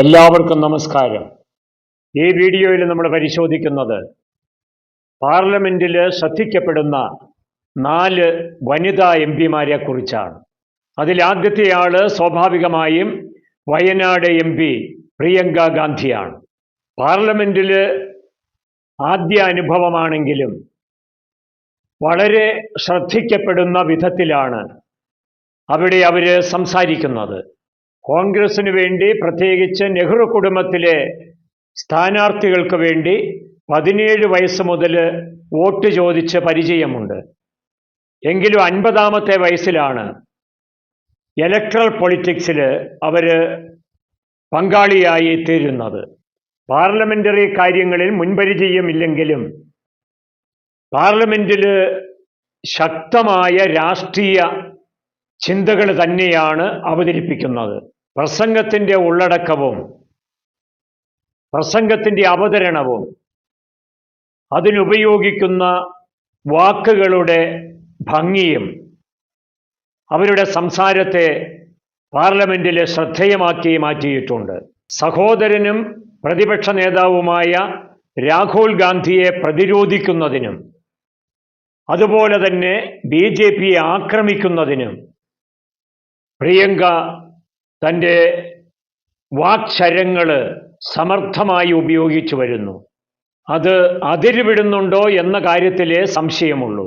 എല്ലാവർക്കും നമസ്കാരം. ഈ വീഡിയോയിൽ നമ്മൾ പരിശോധിക്കുന്നത് പാർലമെന്റിൽ ശ്രദ്ധിക്കപ്പെടുന്ന നാല് വനിതാ എം പിമാരെ കുറിച്ചാണ്. അതിലാദ്യത്തെ ആൾ സ്വാഭാവികമായും വയനാട് എം പി പ്രിയങ്ക ഗാന്ധിയാണ്. പാർലമെന്റിൽ ആദ്യ അനുഭവമാണെങ്കിലും വളരെ ശ്രദ്ധിക്കപ്പെടുന്ന വിധത്തിലാണ് അവിടെ അവർ സംസാരിക്കുന്നത്. കോൺഗ്രസിന് വേണ്ടി പ്രത്യേകിച്ച് നെഹ്റു കുടുംബത്തിലെ സ്ഥാനാർത്ഥികൾക്ക് വേണ്ടി പതിനേഴ് വയസ്സ് മുതൽ വോട്ട് ചോദിച്ച് പരിചയമുണ്ട്. എങ്കിലും അൻപതാമത്തെ വയസ്സിലാണ് ഇലക്ട്രൽ പൊളിറ്റിക്സിൽ അവർ പങ്കാളിയായി തീരുന്നത്. പാർലമെന്ററി കാര്യങ്ങളിൽ മുൻപരിചയമില്ലെങ്കിലും പാർലമെന്റിൽ ശക്തമായ രാഷ്ട്രീയ ചിന്തകൾ തന്നെയാണ് അവതരിപ്പിക്കുന്നത്. പ്രസംഗത്തിന്റെ ഉള്ളടക്കവും പ്രസംഗത്തിന്റെ അവതരണവും അതിനുപയോഗിക്കുന്ന വാക്കുകളുടെ ഭംഗിയും അവരുടെ സംസാരത്തെ പാർലമെന്റിലെ ശ്രദ്ധേയമാക്കി മാറ്റിയിട്ടുണ്ട്. സഹോദരനും പ്രതിപക്ഷ നേതാവുമായ രാഹുൽ ഗാന്ധിയെ പ്രതിരോധിക്കുന്നതിനും അതുപോലെ തന്നെ ബി ജെ പിയെ ആക്രമിക്കുന്നതിനും പ്രിയങ്ക തന്റെ വാക്ശരങ്ങൾ സമർത്ഥമായി ഉപയോഗിച്ചു വരുന്നു. അത് അതിരുവിടുന്നുണ്ടോ എന്ന കാര്യത്തിലേ സംശയമുള്ളൂ.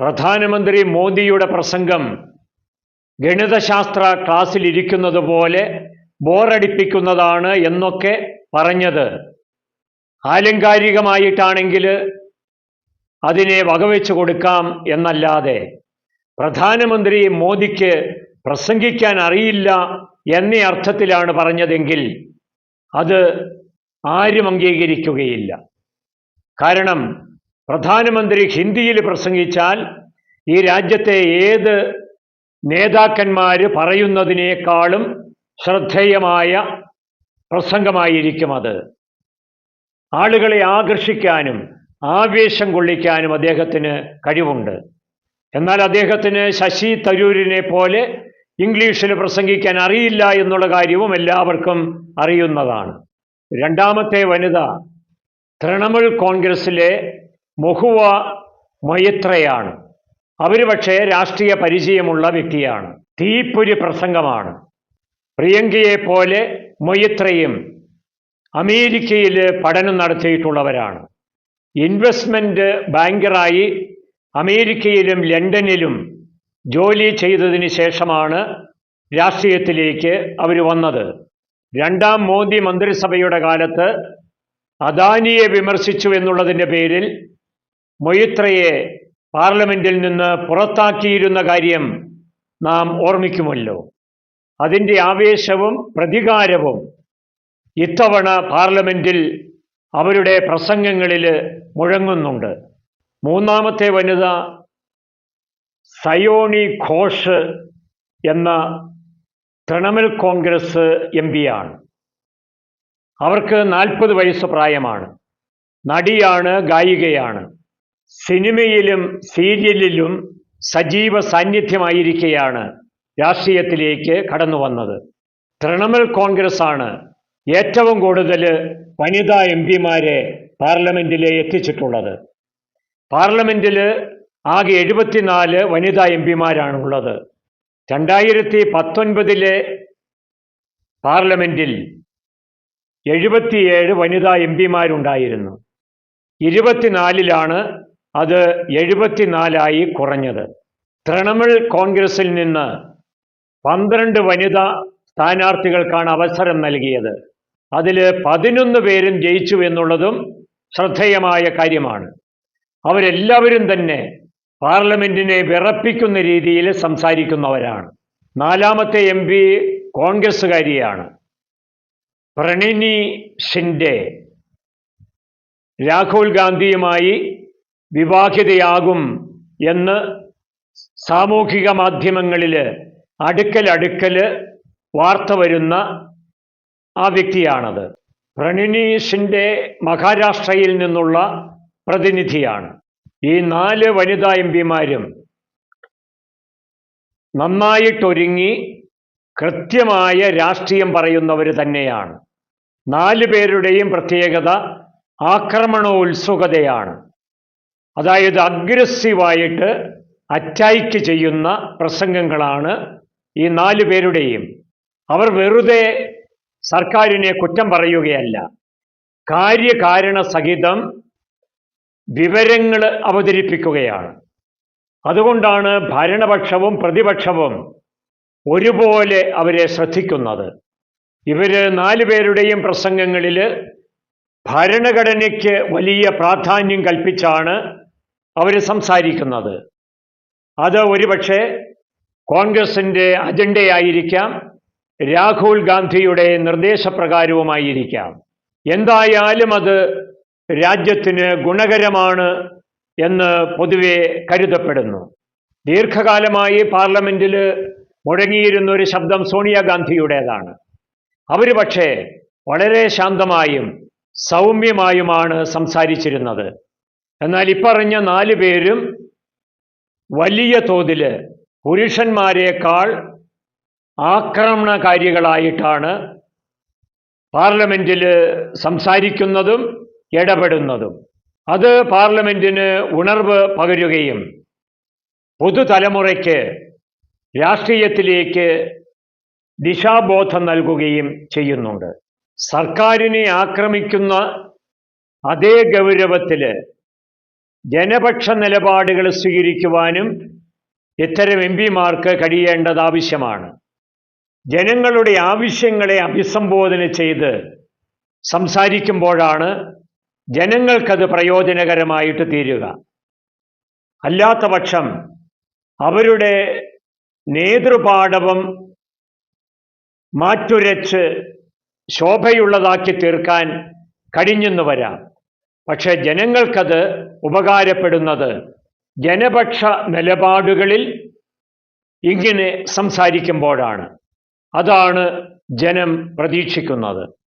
പ്രധാനമന്ത്രി മോദിയുടെ പ്രസംഗം ഗണിതശാസ്ത്ര ക്ലാസ്സിലിരിക്കുന്നത് പോലെ ബോറടിപ്പിക്കുന്നതാണ് എന്നൊക്കെ പറഞ്ഞത്. ആലങ്കാരികമായിട്ടാണെങ്കിൽ അതിനെ വകവെച്ചു കൊടുക്കാം എന്നല്ലാതെ പ്രധാനമന്ത്രി മോദിക്ക് പ്രസംഗിക്കാൻ അറിയില്ല എന്നീ അർത്ഥത്തിലാണ് പറഞ്ഞതെങ്കിൽ അത് ആരും അംഗീകരിക്കുകയില്ല. കാരണം പ്രധാനമന്ത്രി ഹിന്ദിയിൽ പ്രസംഗിച്ചാൽ ഈ രാജ്യത്തെ ഏത് നേതാക്കന്മാർ പറയുന്നതിനേക്കാളും ശ്രദ്ധേയമായ പ്രസംഗമായിരിക്കും അത്. ആളുകളെ ആകർഷിക്കാനും ആവേശം കൊള്ളിക്കാനും അദ്ദേഹത്തിന് കഴിവുണ്ട്. എന്നാൽ അദ്ദേഹത്തിന് ശശി തരൂരിനെ പോലെ ഇംഗ്ലീഷിൽ പ്രസംഗിക്കാൻ അറിയില്ല എന്നുള്ള കാര്യവും എല്ലാവർക്കും അറിയുന്നതാണ്. രണ്ടാമത്തെ വനിത തൃണമൂൽ കോൺഗ്രസിലെ മൊഹുവ മൊയത്രയാണ് അവർ പക്ഷേ രാഷ്ട്രീയ പരിചയമുള്ള വ്യക്തിയാണ്. തീപ്പൊരി പ്രസംഗമാണ്. പ്രിയങ്കയെ പോലെ മൊയത്രയും അമേരിക്കയിൽ പഠനം നടത്തിയിട്ടുള്ളവരാണ്. ഇൻവെസ്റ്റ്മെന്റ് ബാങ്കറായി അമേരിക്കയിലും ലണ്ടനിലും ജോലി ചെയ്തതിന് ശേഷമാണ് രാഷ്ട്രീയത്തിലേക്ക് അവർ വന്നത്. രണ്ടാം മോദി മന്ത്രിസഭയുടെ കാലത്ത് അദാനിയെ വിമർശിച്ചു എന്നുള്ളതിന്റെ പേരിൽ മൊയ്ത്രയെ പാർലമെന്റിൽ നിന്ന് പുറത്താക്കിയിരുന്ന കാര്യം നാം ഓർമ്മിക്കുമല്ലോ. അതിന്റെ ആവേശവും പ്രതികാരവും ഇത്തവണ പാർലമെന്റിൽ അവരുടെ പ്രസംഗങ്ങളിൽ മുഴങ്ങുന്നുണ്ട്. മൂന്നാമത്തെ വനിത സയോണി ഘോഷ് എന്ന തൃണമൂൽ കോൺഗ്രസ് എം ആണ് അവർക്ക് നാൽപ്പത് വയസ്സ് പ്രായമാണ്. നടിയാണ് ഗായികയാണ്. സിനിമയിലും സീരിയലിലും സജീവ സാന്നിധ്യമായിരിക്കെയാണ് രാഷ്ട്രീയത്തിലേക്ക് കടന്നു വന്നത്. തൃണമൂൽ കോൺഗ്രസ് ആണ് ഏറ്റവും കൂടുതൽ വനിതാ എം പിമാരെ പാർലമെന്റിൽ എത്തിച്ചിട്ടുള്ളത്. പാർലമെന്റിൽ ആകെ എഴുപത്തിനാല് വനിതാ എം പിമാരാണ് ഉള്ളത് രണ്ടായിരത്തി പത്തൊൻപതിലെ പാർലമെന്റിൽ എഴുപത്തിയേഴ് വനിതാ എം പിമാരുണ്ടായിരുന്നു. ഇരുപത്തിനാലിലാണ് അത് എഴുപത്തിനാലായി കുറഞ്ഞത്. തൃണമൂൽ കോൺഗ്രസിൽ നിന്ന് പന്ത്രണ്ട് വനിതാ സ്ഥാനാർത്ഥികൾക്കാണ് അവസരം നൽകിയത്. അതിൽ പതിനൊന്ന് പേരും ജയിച്ചു എന്നുള്ളതും ശ്രദ്ധേയമായ കാര്യമാണ്. അവരെല്ലാവരും തന്നെ പാർലമെന്റിനെ വിറപ്പിക്കുന്ന രീതിയിൽ സംസാരിക്കുന്നവരാണ്. നാലാമത്തെ എം പി കോൺഗ്രസ്സുകാരിയാണ്. പ്രണിനി ഷിൻഡെ രാഹുൽ ഗാന്ധിയുമായി വിവാഹിതയാകും എന്ന് സാമൂഹിക മാധ്യമങ്ങളിൽ അടുക്കൽ അടുക്കൽ വാർത്ത വരുന്ന ആ വ്യക്തിയാണത്. പ്രണിനി ഷിൻഡെ മഹാരാഷ്ട്രയിൽ നിന്നുള്ള പ്രതിനിധിയാണ്. ഈ നാല് വനിതാ എം പിമാരും നന്നായിട്ടൊരുങ്ങി കൃത്യമായ രാഷ്ട്രീയം പറയുന്നവർ തന്നെയാണ്. നാല് പേരുടെയും പ്രത്യേകത ആക്രമണോത്സുകതയാണ്. അതായത് അഗ്രസീവായിട്ട് അറ്റാക്ക് ചെയ്യുന്ന പ്രസംഗങ്ങളാണ് ഈ നാല് പേരുടെയും. അവർ വെറുതെ സർക്കാരിനെ കുറ്റം പറയുകയല്ല. കാര്യകാരണ സഹിതം വിവരങ്ങൾ അവതരിപ്പിക്കുകയാണ്. അതുകൊണ്ടാണ് ഭരണപക്ഷവും പ്രതിപക്ഷവും ഒരുപോലെ അവരെ ശ്രദ്ധിക്കുന്നത്. ഇവർ നാല് പേരുടെയും പ്രസംഗങ്ങളിൽ ഭരണഘടനയ്ക്ക് വലിയ പ്രാധാന്യം കൽപ്പിച്ചാണ് അവർ സംസാരിക്കുന്നത്. അത് ഒരുപക്ഷെ കോൺഗ്രസിന്റെ അജണ്ടയായിരിക്കാം രാഹുൽ ഗാന്ധിയുടെ നിർദ്ദേശപ്രകാരവുമായിരിക്കാം. എന്തായാലും അത് രാജ്യത്തിന് ഗുണകരമാണ് എന്ന് പൊതുവെ കരുതപ്പെടുന്നു. ദീർഘകാലമായി പാർലമെന്റിൽ മുഴങ്ങിയിരുന്ന ഒരു ശബ്ദം സോണിയാഗാന്ധിയുടേതാണ് അവർ പക്ഷേ വളരെ ശാന്തമായും സൗമ്യമായുമാണ് സംസാരിച്ചിരുന്നത്. എന്നാൽ ഇപ്പറഞ്ഞ നാല് പേരും വലിയ തോതിൽ പുരുഷന്മാരെക്കാൾ ആക്രമണകാരികളായിട്ടാണ് പാർലമെന്റിൽ സംസാരിക്കുന്നതും ഇടപെടുന്നതും അത് പാർലമെന്റിന് ഉണർവ് പകരുകയും പുതുതലമുറയ്ക്ക് രാഷ്ട്രീയത്തിലേക്ക് ദിശാബോധം നൽകുകയും ചെയ്യുന്നുണ്ട്. സർക്കാരിനെ ആക്രമിക്കുന്ന അതേ ഗൗരവത്തിൽ ജനപക്ഷ നിലപാടുകൾ സ്വീകരിക്കുവാനും ഇത്തരം എം പിമാർക്ക് കഴിയേണ്ടത് ആവശ്യമാണ്. ജനങ്ങളുടെ ആവശ്യങ്ങളെ അഭിസംബോധന ചെയ്ത് സംസാരിക്കുമ്പോഴാണ് ജനങ്ങൾക്കത് പ്രയോജനകരമായിട്ട് തീരുക. അല്ലാത്ത പക്ഷം അവരുടെ നേതൃപാടവം മാറ്റുരച്ച് ശോഭയുള്ളതാക്കി തീർക്കാൻ കഴിഞ്ഞെന്ന് വരാം. പക്ഷെ ജനങ്ങൾക്കത് ഉപകാരപ്പെടുന്നത് ജനപക്ഷ നിലപാടുകളിൽ ഇങ്ങനെ സംസാരിക്കുമ്പോഴാണ്. അതാണ് ജനം പ്രതീക്ഷിക്കുന്നത്.